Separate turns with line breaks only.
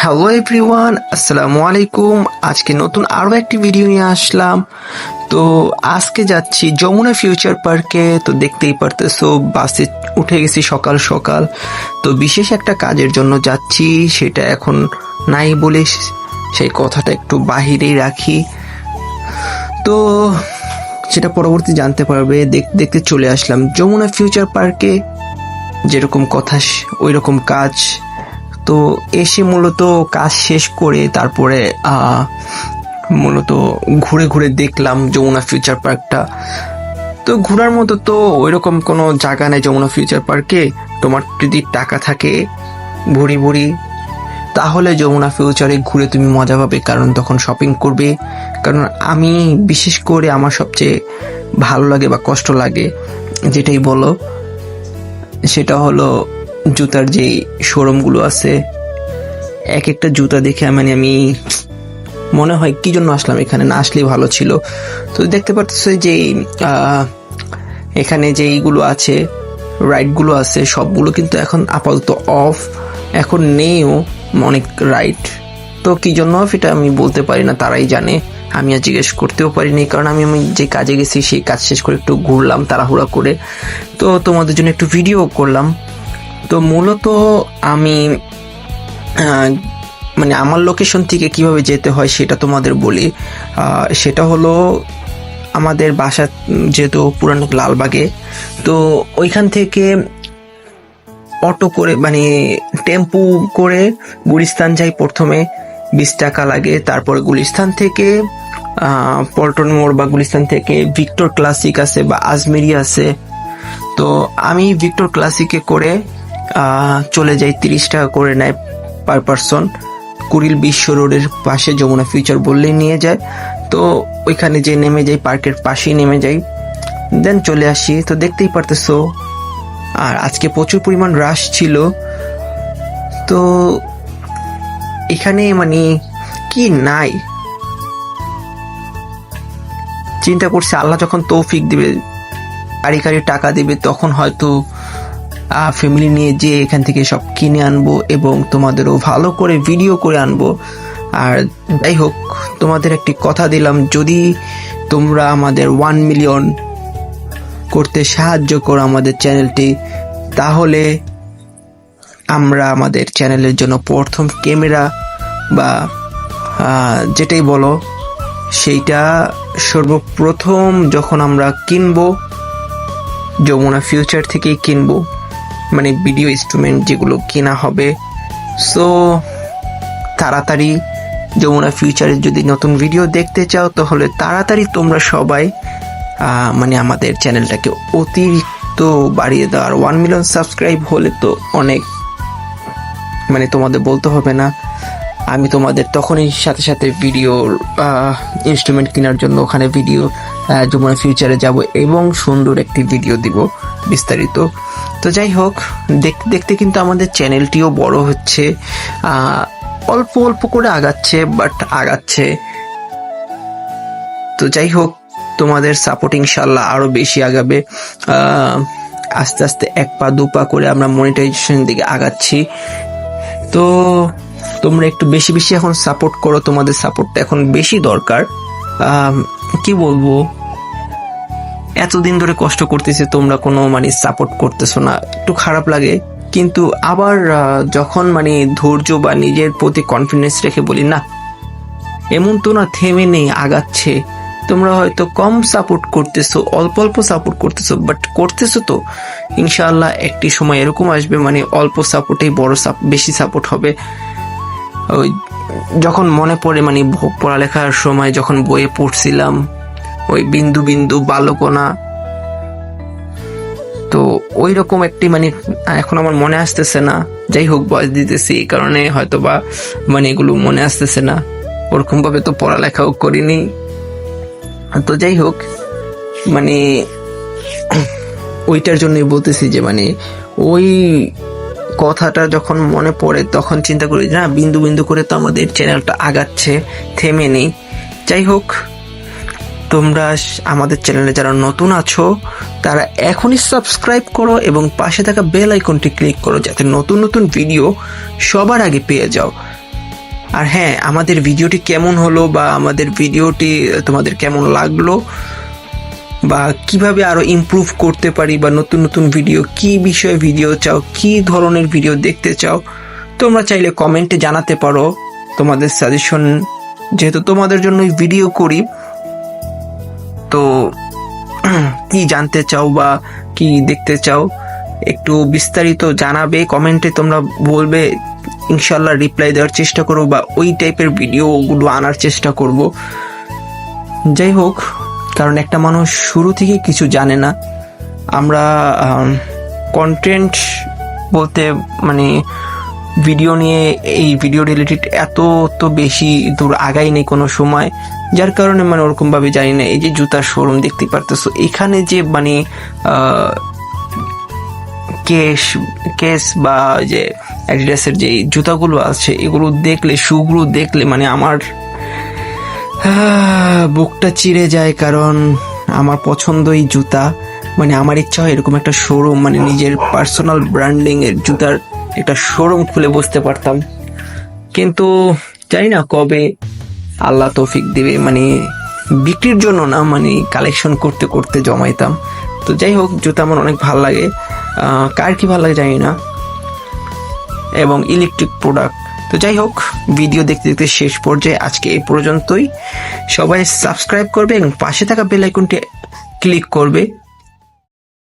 Hello everyone আসসালামু আলাইকুম আজকে নতুন আরও একটি ভিডিও নিয়ে আসলাম। তো আজকে যাচ্ছি যমুনা ফিউচার পার্কে তো দেখতেই পারতেছো, বাসে উঠে গেছি সকাল সকাল। তো বিশেষ একটা কাজের জন্য যাচ্ছি, সেটা এখন নাই বলে সেই কথাটা একটু বাহিরেই রাখি। তো সেটা পরবর্তী জানতে পারবে। দেখ- দেখতে চলে আসলাম যমুনা ফিউচার পার্কে যেরকম কথা ওই রকম কাজ। তো এসে মূলত কাজ শেষ করে তারপরে মূলত ঘুরে ঘুরে দেখলাম যমুনা ফিউচার পার্কটা তো ঘোরার মতো তো ওইরকম কোনো জায়গা নেই যমুনা ফিউচার পার্কে তোমার যদি টাকা থাকে ভুড়ি ভুড়ি তাহলে যমুনা ফিউচারে ঘুরে তুমি মজা পাবে, কারণ তখন শপিং করবে। কারণ আমি বিশেষ করে আমার সবচেয়ে ভালো লাগে বা কষ্ট লাগে, যেটাই বলো, সেটা হলো জুতার যে শোরুমগুলো আছে, এক একটা জুতা দেখে মানে আমি মনে হয় কি জন্য আসলাম এখানে? না আসলেই ভালো ছিল। তো দেখতে পারতেছো যে এখানে যে এইগুলো আছে রাইডগুলো আছে, সবগুলো কিন্তু এখন আপাতত অফ এখন নেইও, অনেক রাইড তো কি জন্য অফ এটা আমি বলতে পারি না, তারাই জানে। আমি আর জিজ্ঞেস করতেও পারিনি, কারণ আমি আমি যে কাজে গেছি, সেই কাজ শেষ করে একটু ঘুরলাম, তাড়াহুড়া করে। তো তোমাদের জন্য একটু ভিডিও করলাম। তো মূলত আমি মানে আমার লোকেশন থেকে কীভাবে যেতে হয় সেটা তোমাদের বলি। সেটা হলো আমাদের বাসা যেহেতু পুরানো লালবাগে, তো ওইখান থেকে অটো করে মানে টেম্পু করে গুলিস্তান যাই প্রথমে, বিশ টাকা লাগে। তারপরে গুলিস্তান থেকে পল্টন মোড় বা গুলিস্তান থেকে ভিক্টর ক্লাসিক আছে বা আজমেরি আছে। তো আমি ভিক্টর ক্লাসিকে করে চলে যাই তিরিশ টাকা করে নেয় পার পারসন কুড়িল বিশ্ব রোডের পাশে যমুনা ফিউচার বললেই নিয়ে যায়। তো ওইখানে যে নেমে যাই পার্কের পাশেই নেমে যাই দেন চলে আসি, তো দেখতেই পারতেছো। আর আজকে প্রচুর পরিমাণ রাশ ছিল। তো এখানে মানে কি নাই? চিন্তা করছে, আল্লাহ যখন তৌফিক দিবে কারি টাকা দিবে, তখন হয়তো ফ্যামিলি নিয়ে যে এখান থেকে সব কিনে আনব এবং তোমাদেরও ভালো করে ভিডিও করে আনব। আর যাই হোক, তোমাদের একটি কথা দিলাম, যদি তোমরা আমাদের ওয়ান মিলিয়ন করতে সাহায্য করো আমাদের চ্যানেলটি তাহলে আমরা আমাদের চ্যানেলের জন্য প্রথম ক্যামেরা বা যেটাই বলো, সেইটা সর্বপ্রথম যখন আমরা কিনবো, যমুনা ফিউচার থেকেই কিনবো। মানে ভিডিও ইনস্ট্রুমেন্ট যেগুলো কেনা হবে। সো তাড়াতাড়ি যমুনা ফিউচারে যদি নতুন ভিডিও দেখতে চাও, তাহলে তাড়াতাড়ি তোমরা সবাই মানে আমাদের চ্যানেলটাকে অতিরিক্ত বাড়িয়ে দাও। আর ওয়ান মিলিয়ন সাবস্ক্রাইব হলে তো অনেক মানে তোমাদের বলতে হবে না। আমি তোমাদের তখনই সাথে সাথে ভিডিওর ইনস্ট্রুমেন্ট কেনার জন্য ওখানে ভিডিও যমুনা ফিউচারে যাব এবং সুন্দর একটি ভিডিও দিব। বিস্তারিত। তো যাই হোক দেখতে দেখতে কিন্তু আমাদের চ্যানেলটিও বড় হচ্ছে। অল্প অল্প করে আগাচ্ছে বাট আগাচ্ছে। তো যাই হোক, তোমাদের সাপোর্ট ইনশাল্লাহ আরও বেশি আগাবে। আস্তে আস্তে এক পা, দু পা করে আমরা মনিটাইজেশন দিকে আগাচ্ছি। তো তোমরা একটু বেশি বেশি এখন সাপোর্ট করো, তোমাদের সাপোর্টটা এখন বেশি দরকার। কি বলব? এতদিন ধরে কষ্ট করতেছে, তোমরা কোনো মানে সাপোর্ট করতেছো না। একটু খারাপ লাগে। কিন্তু আবার যখন মানে ধৈর্য বা নিজের প্রতি কনফিডেন্স রেখে বলি, না, এমন তো না থেমে নেই, আগাচ্ছে। তোমরা হয়তো কম সাপোর্ট করতেছো, অল্প অল্প সাপোর্ট করতেছো বাট করতেছো তো। ইনশাআল্লাহ একটি সময় এরকম আসবে মানে অল্প সাপোর্টেই বড় বেশি সাপোর্ট হবে। ওই, যখন মনে পড়ে মানে পড়ালেখার সময় যখন বইয়ে পড়ছিলাম ওই বিন্দু বিন্দু বালকোনা। তো ওই রকম একটি মানে এখন আমার মনে আসতেছে না। যাই হোক, বয়স দিতেছি এই কারণে হয়তো বা মানে এগুলো মনে আসতেছে না। ওরকম ভাবে তো পড়ালেখাও করিনি। তো যাই হোক মানে ওইটার জন্যই বলতেছি যে মানে ওই কথাটা যখন মনে পড়ে, তখন চিন্তা করি না, বিন্দু বিন্দু করে তো আমাদের চ্যানেলটা আগাচ্ছে, থেমে নেই। যাই হোক তোমরা আমাদের চ্যানেলে যারা নতুন আছো, তারা এখনই সাবস্ক্রাইব করো এবং পাশে থাকা বেল আইকনটি ক্লিক করো যাতে নতুন নতুন ভিডিও সবার আগে পেয়ে যাও। আর হ্যাঁ আমাদের ভিডিওটি কেমন হলো বা আমাদের ভিডিওটি তোমাদের কেমন লাগল বা কীভাবে আরও ইমপ্রুভ করতে পারি বা নতুন নতুন ভিডিও কি বিষয়ে ভিডিও চাও, কি ধরনের ভিডিও দেখতে চাও, তোমরা চাইলে কমেন্টে জানাতে পারো। তোমাদের সাজেশন যেহেতু তোমাদের জন্যই ভিডিও করি তো কি জানতে চাও বা কি দেখতে চাও, একটু বিস্তারিত জানাবে, কমেন্টে তোমরা বলবে ইনশাল্লাহ রিপ্লাই দেওয়ার চেষ্টা করব বা ওই টাইপের ভিডিওগুলো আনার চেষ্টা করব। যাই হোক, কারণ একটা মানুষ শুরু থেকে কিছু জানে না। আমরা কন্টেন্ট বলতে মানে ভিডিও নিয়ে এই ভিডিও রিলেটেড এত তো বেশি দূর আগাই নেই কোনো সময়। যার কারণে মানে ওরকম ভাবে জানি না এই যে জুতার শোরুম দেখতে পারতেছো। এখানে যে মানে আহ, কেস বা যে অ্যাডিডাসের যে জুতাগুলো আছে এগুলো দেখলে শুগুলো দেখলে মানে আমার বুকটা চিড়ে যায়। কারণ আমার পছন্দই জুতা। মানে আমার ইচ্ছা হয় এরকম একটা শোরুম মানে নিজের পার্সোনাল ব্র্যান্ডিং এর জুতার একটা শোরুম খুলে বসতে পারতাম। কিন্তু জানি না কবে আল্লাহ তৌফিক দেবে মানে বিক্রির জন্য না মানে কালেকশন করতে করতে জমাইতাম। তো যাই হোক, জুতা আমার অনেক ভালো লাগে। কার কি ভালো লাগে জানি না। এবং ইলেকট্রিক প্রোডাক্ট তো যাই হোক ভিডিও দেখতে দেখতে শেষ পর্যায়ে, আজকে এই পর্যন্তই। সবাই সাবস্ক্রাইব করবে এবং পাশে থাকা বেল আইকনটি ক্লিক করবে।